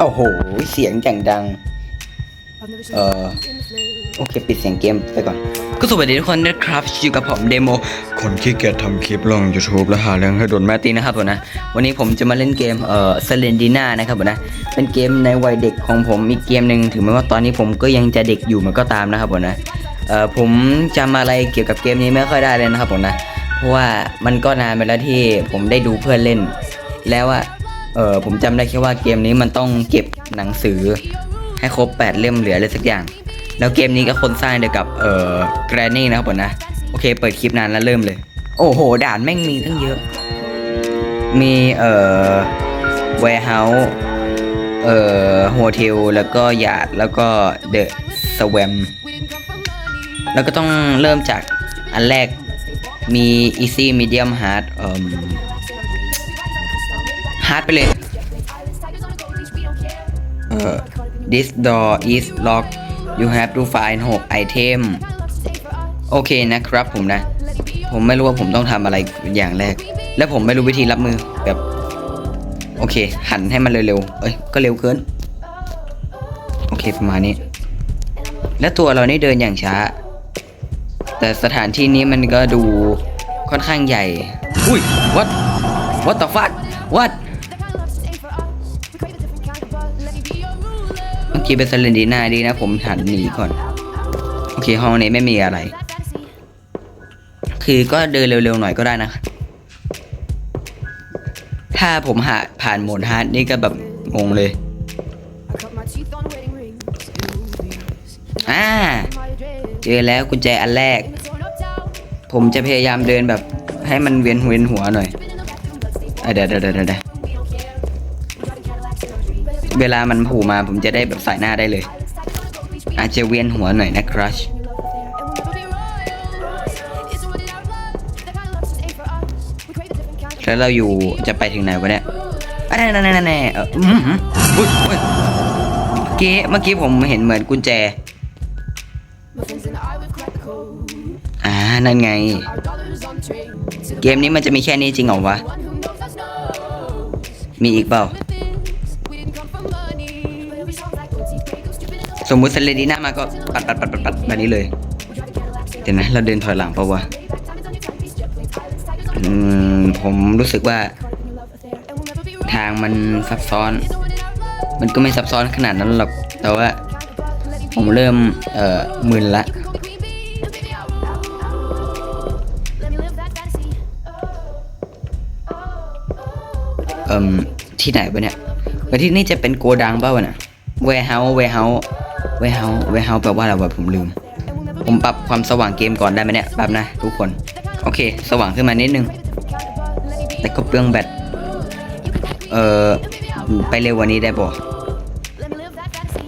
โอ้โห เสียงจังดัง เออโอเค ปิดเสียงเกมไปก่อน ก็สวัสดีทุกคนนะครับอยู่กับผมเดโม คนขี้เกียจทำคลิปลง YouTube แล้วหาเรื่องให้โดนแม่ตีนะครับผมนะ วันนี้ผมจะมาเล่นเกมเอ่อเซเลนดีน่านะครับผมนะ เป็นเกมในวัยเด็กของผมอีกเกมหนึ่งถึงแม้ว่าตอนนี้ผมก็ยังจะเด็กอยู่มันก็ตามนะครับผมนะเอ่อผมจำอะไรเกี่ยวกับเกมนี้ไม่ค่อยได้เลยนะครับผมนะ เพราะว่ามันก็นานไปแล้วที่ผมได้ดูเพื่อนเล่น แล้วอะ เออผมจำได้แค่ว่าเกมนี้มันต้องเก็บหนังสือ ให้ครบ 8 เล่มเหลืออะไรสักอย่าง แล้วเกมนี้ก็คนสร้างเดียวกับเออแกรนนี่นะครับผมนะโอเค เปิดคลิปนานแล้วเริ่มเลย โอ้โห ด่านแม่งมีตั้งเยอะ มีเอ่อ warehouse เอ่อโฮเทลแล้วก็ยาดแล้วก็เดอะสวมแล้วก็ต้องเริ่มจากอันแรกมี easy medium hard เอ่อ hard ไปเลยเอ่อ this door is locked you have to find 6 item โอเคนะครับผมนะ ผมไม่รู้ว่าผมต้องทำอะไรอย่างแรก และผมไม่รู้วิธีรับมือแบบ โอเค หันให้มันเร็วๆ เอ้ย ก็เร็วเกิน โอเคประมาณนี้ และตัวเรานี่เดินอย่างช้า แต่สถานที่นี้มันก็ดูค่อนข้างใหญ่ อุ้ย what what the fuck what กี้เป็นเซเลนดีน่าดีนะ ผมหันหนีก่อน โอเค ห้องนี้ไม่มีอะไร คือก็เดินเร็วๆหน่อยก็ได้นะ ถ้าผมหาผ่านโหมดฮาร์ดนี่ก็แบบงงเลย อ่า เจอแล้วกุญแจอันแรก ผมจะพยายามเดินแบบให้มันเวียนเวียนหัวหน่อยอะเดี๋ยวเดี๋ยวเดี๋ยว เวลามันผูมาผมจะได้แบบใส่หน้าได้เลย อาจจะเวียนหัวหน่อยนะครัชแล้วเราอยู่จะไปถึงไหนวะเนี่ยอะนั่นนั่นนั่นเออเมื่อกี้เมื่อกี้ผมเห็นเหมือนกุญแจ อ่า นั่นไง เกมนี้มันจะมีแค่นี้จริงเหรอวะ มีอีกเปล่า สมมุติเซเลดีน่ามาก็ปัดปัดปัดปัดปัดแบบนี้เลยเดี๋ยวนะเราเดินถอยหลังเปล่าวะผมรู้สึกว่า ทางมันซับซ้อน มันก็ไม่ซับซ้อนขนาดนั้นหรอก แต่ว่า ผมเริ่ม เอ่อมึนละเอ่มที่ไหนวะเนี่ยที่นี่จะเป็นโกดังเปล่าวะเนี่ย warehouse warehouse warehouse warehouse แปลว่าอะไรวะผมลืม ผมปรับความสว่างเกมก่อนได้ไหมเนี่ยแป๊บนะทุกคน โอเค สว่างขึ้นมานิดนึง แต่ก็เปลืองแบต เอ่อ ไปเร็วกว่านี้ได้ป่ะ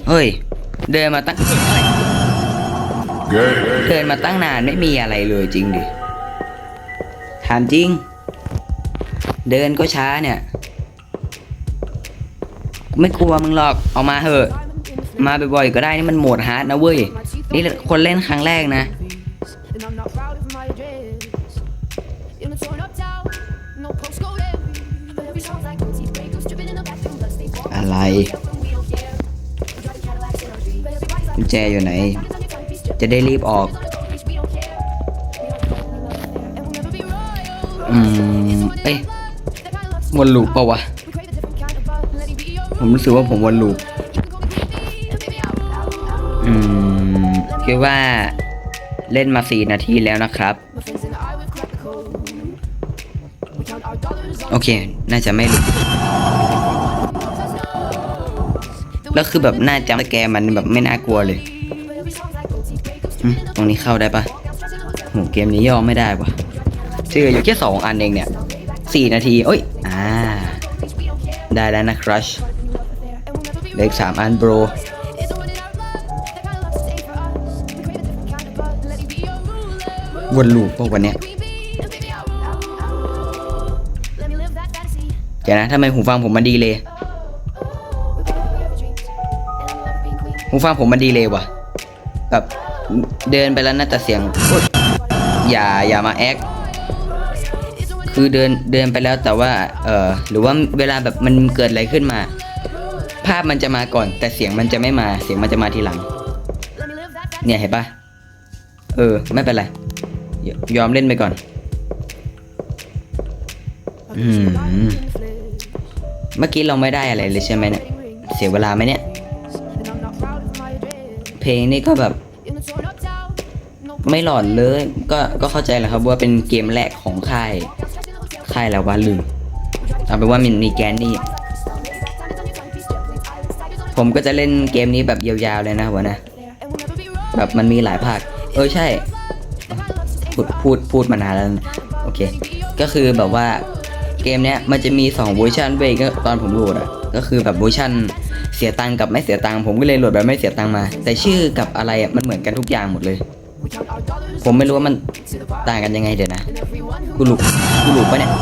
เฮ้ย เดินมาตั้ง เดินมาตั้งนานไม่มีอะไรเลยจริงดิ ถามจริง เดินก็ช้าเนี่ย ไม่กลัวมึงหรอกเอามาเถอะ มาบ่อยๆก็ได้นี่มันโหมดฮาร์ดนะเว้ย นี่คนเล่นครั้งแรกนะ อะไรกุญแจอยู่ไหน จะได้รีบออก อืม เอ้ยวนลูปเปล่าวะ ผมรู้สึกว่าผมวนลูป อืมคิดว่าเล่นมาสี่นาทีแล้วนะครับ โอเค น่าจะไม่หลุดแล้วคือแบบหน้าจำแกมันแบบไม่น่ากลัวเลยตรงนี้เข้าได้ปะโหเกมนี้ย่อไม่ได้ปะเจออยู่แค่สองอันเองเนี่ยสี่นาทีโอ้ย อ่า ได้แล้วนะครัชเลืออีกสามอันโบร วนลูปพวกวันเนี้ยเดี๋ยวนะทำไมหูฟังผมมันดีเลย หูฟังผมมันดีเลยวะแบบเดินไปแล้วน่าจะเสียงอย่าอย่ามาแอคคือเดินเดินไปแล้วแต่ว่า เออหรือว่าเวลาแบบมันเกิดอะไรขึ้นมา ภาพมันจะมาก่อน แต่เสียงมันจะไม่มาเสียงมันจะมาทีหลัง เนี่ยเห็นปะเออ ไม่เป็นไร ยยอมเล่นไปก่อน I've never seen a diamond Hmm. in the flesh. เมื่อกี้เราไม่ได้อะไรเลยใช่ไหมเนี่ย Wedding rings. เสียเวลาไหมเนี่ย And I'm not proud of my address. เพลงนี่ก็แบบ In the torn up town. No ไม่หลอนเลย ก็ก็เข้าใจแหละครับว่าเป็นเกมแรกของค่าย ค่ายแล้วว่าลืม เอาเป็นว่ามันมีแกนนี่ ผมก็จะเล่นเกมนี้แบบยาวๆเลยนะหัวนะ แบบมันมีหลายภาค เออใช่ พูดพูดพูดมานานแล้วนะโอเค ก็คือแบบว่าเกมเนี้ยมันจะมี2เวอร์ชันเว้ยก็ตอนผมโหลดอะก็คือแบบเวอร์ชันเสียตังค์กับไม่เสียตังค์ผมก็เลยโหลดแบบไม่เสียตังค์มา แต่ชื่อกับอะไรอะมันเหมือนกันทุกอย่างหมดเลย ผมไม่รู้ว่ามันต่างกันยังไงเดี๋ยวนะกูหลุกกูหลุกปะเนี่ย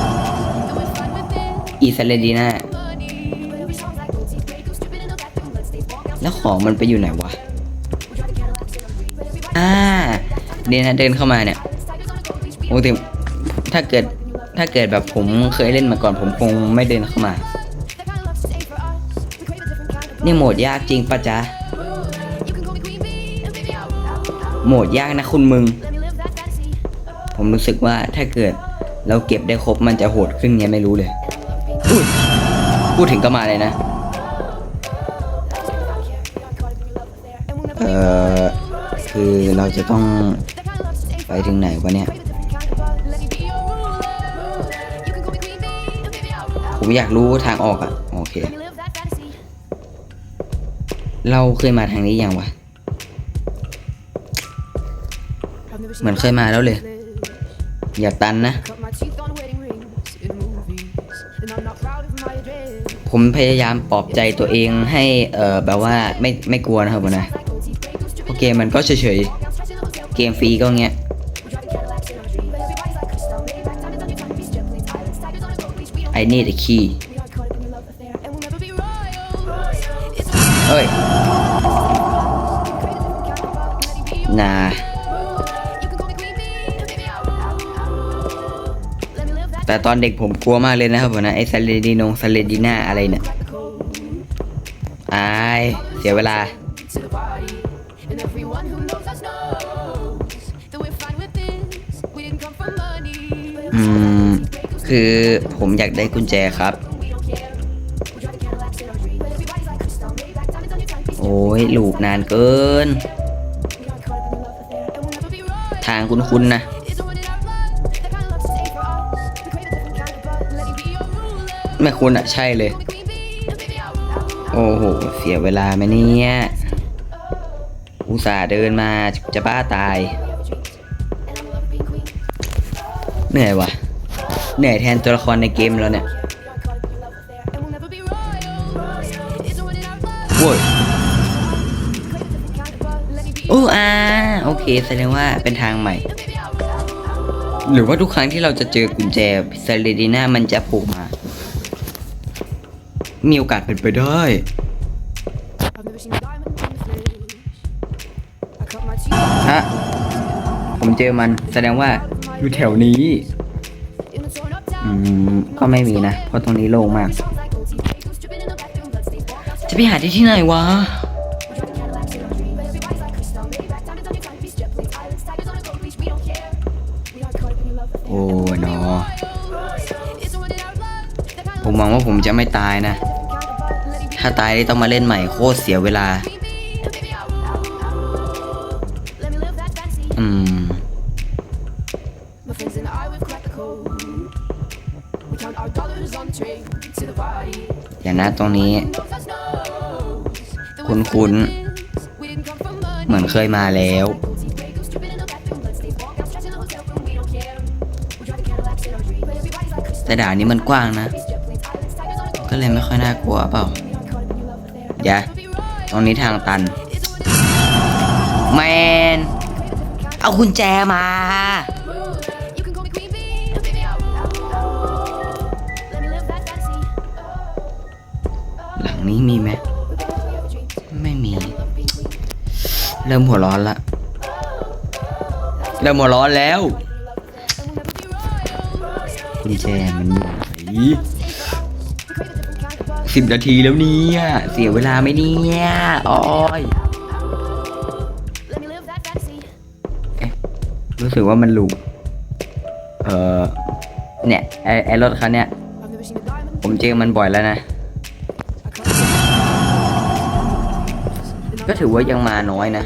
อีซาเลดีน่าแล้วของมันไปอยู่ไหนวะ อ่าเนี่ยนะเดินเข้ามาเนี่ย โอ้แต่ถ้าเกิดถ้าเกิดแบบผมเคยเล่นมาก่อนผมคงไม่เดินเข้ามา นี่โหมดยากจริงปะจ๊ะ โหมดยากนะคุณมึง ผมรู้สึกว่าถ้าเกิดเราเก็บได้ครบมันจะโหดขึ้นไงไม่รู้เลยอุ๊ยพูดถึงก็มาเลยนะ เออคือเราจะต้องไปถึงไหนวะเนี่ย ผมอยากรู้ทางออกอะโอเค เราเคยมาทางนี้ยังวะ เหมือนเคยมาแล้วเลย อย่าตันนะ ผมพยายามปลอบใจตัวเองให้ เออแบบว่าไม่ไม่กลัวนะครับผมนะเพราะเกมมันก็เฉยๆ เกมฟรีก็เงี้ย I need a key เอ้ยนาแต่ตอนเด็กผมกลัวมากเลยนะครับผมนะไอ้ซาเลดีนงซาเลดีน่าอะไรเนี่ยอายเสียเวลา คือผมอยากได้กุญแจครับ โอ้ยลูกนานเกิน ทางคุ้นๆนะไม่คุณอะใช่เลย โอ้โห เสียเวลาไหมเนี่ยอุตส่าห์เดินมาจะบ้าตาย เหนื่อยว่ะ เหนื่อยแทนตัวละครในเกมแล้วเนี่ย We got caught up in the love affair, and we'll never be royal. It's a one in our blood. โว้ย We crave a different kind of blood, let it be โอ้อาโอเค แสดงว่าเป็นทางใหม่ your baby, out, out, out. หรือว่าทุกครั้งที่เราจะเจอกุญแจซาเลดีน่ามันจะโผล่มา มีโอกาสเป็นไปได้ I've never seen a diamond in the flesh. I cut my teeth ฮะผมเจอมันแสดงว่าอยู่แถวนี้ อื town. มก็ไม่มีนะ เพราะตรงนี้โล่งมาก Songs like OT, Pagos dripping in the bathroom, bloodstains, walk outside. จะไปหาที่ที่ไหนวะ We drive the Cadillacs in our dreams, but everybody's like crystal, Maybach, diamonds on your timepiece, jet planes, islands, tigers on a gold leash. We don't care. We are caught up in your love affair. โอ้ยเนาะ It's a one in our blood, that kind of ผมหวังว่าผมจะไม่ตายนะ different kind of blood, let it be ถ้าตายนี่ต้องมาเล่นใหม่โคตรเสียเวลา queen bee, ะตรงนี้ คุ้นๆ เหมือนเคยมาแล้ว แต่ด่านนี้มันกว้างนะ ก็เลยไม่ค่อยน่ากลัวเปล่าอย่าตรงนี้ทางตัน แมน เอาคุณแจมา นี้มีไหมไม่มี เริ่มหัวร้อนละเริ่มหัวร้อนแล้วกุญแจมันอยู่ไหนสิบนาทีแล้วเนี่ยเสียเวลาไหมเนี่ยโอ้ยรู้สึกว่ามันลูกเออเนี่ยไอไอรถคันเนี้ยผมเจอมันบ่อยแล้วนะ ก็ถือว่ายังมาน้อยนะ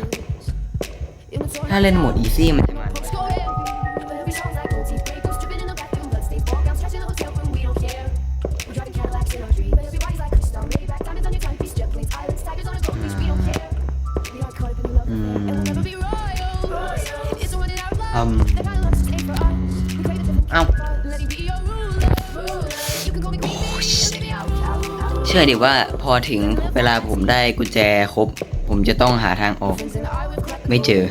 In the toy ถ้าเล่นโหมดอีซี่มันจะมาน้อย Folks go in. Baby songs like gold teeth breakers dripping in the bathroom, but stay fall down, stretching the hotel room. We don't care. We're driving Cadillacs in our dreams. Everybody's like crystal, Maybach diamonds on your timepiece, jet planes, islands, tigers on a gold leash. We don't care. We aren't caught up in the love affair, and we'll never be royal. It's a one in our blood. Um. The kind of love that's made for us. We crave a different เอ้า Let me be your ruler. You can call me queen bee, let me be our ruler. เชื่อดิว่าพอถึงเวลาผมได้กุญแจครบ ผมจะต้องหาทางออก ไม่เจอ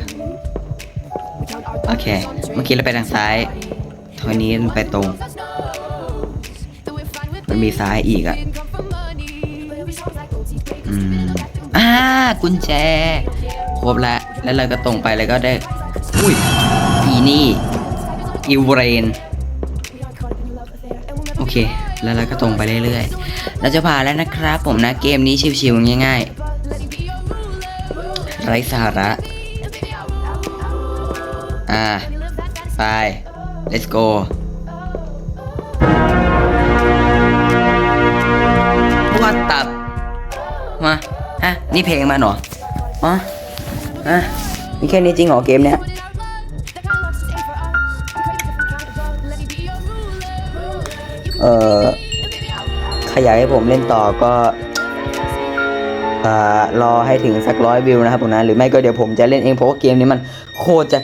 โอเค เมื่อกี้เราไปทางซ้ายทอยนี้ไปตรง มันมีซ้ายอีกอะ่ะอืมอ่ากุญแจ ครบแล้วแล้วเราก็ตรงไปแล้วก็ได้ อุ้ย อีนี่ อิวเรน โอเค แล้วเราก็ตรงไปเรื่อยๆ เราจะผ่านแล้วนะครับผมนะเกมนี้ชิวๆง่ายๆ ไร้สาระ อ่า ไป let's go พวกตับ มาฮะนี่เพลงมาหนออ๋อฮะมีแค่นี้จริงเหรอเกมเนี้ยเอ่อ ขยายให้ผมเล่นต่อก็ รอให้ถึงสักร้อยวิวนะครับผมนะหรือไม่ก็เดี๋ยวผมจะเล่นเองเพราะว่าเกมนี้มันโคตรจะ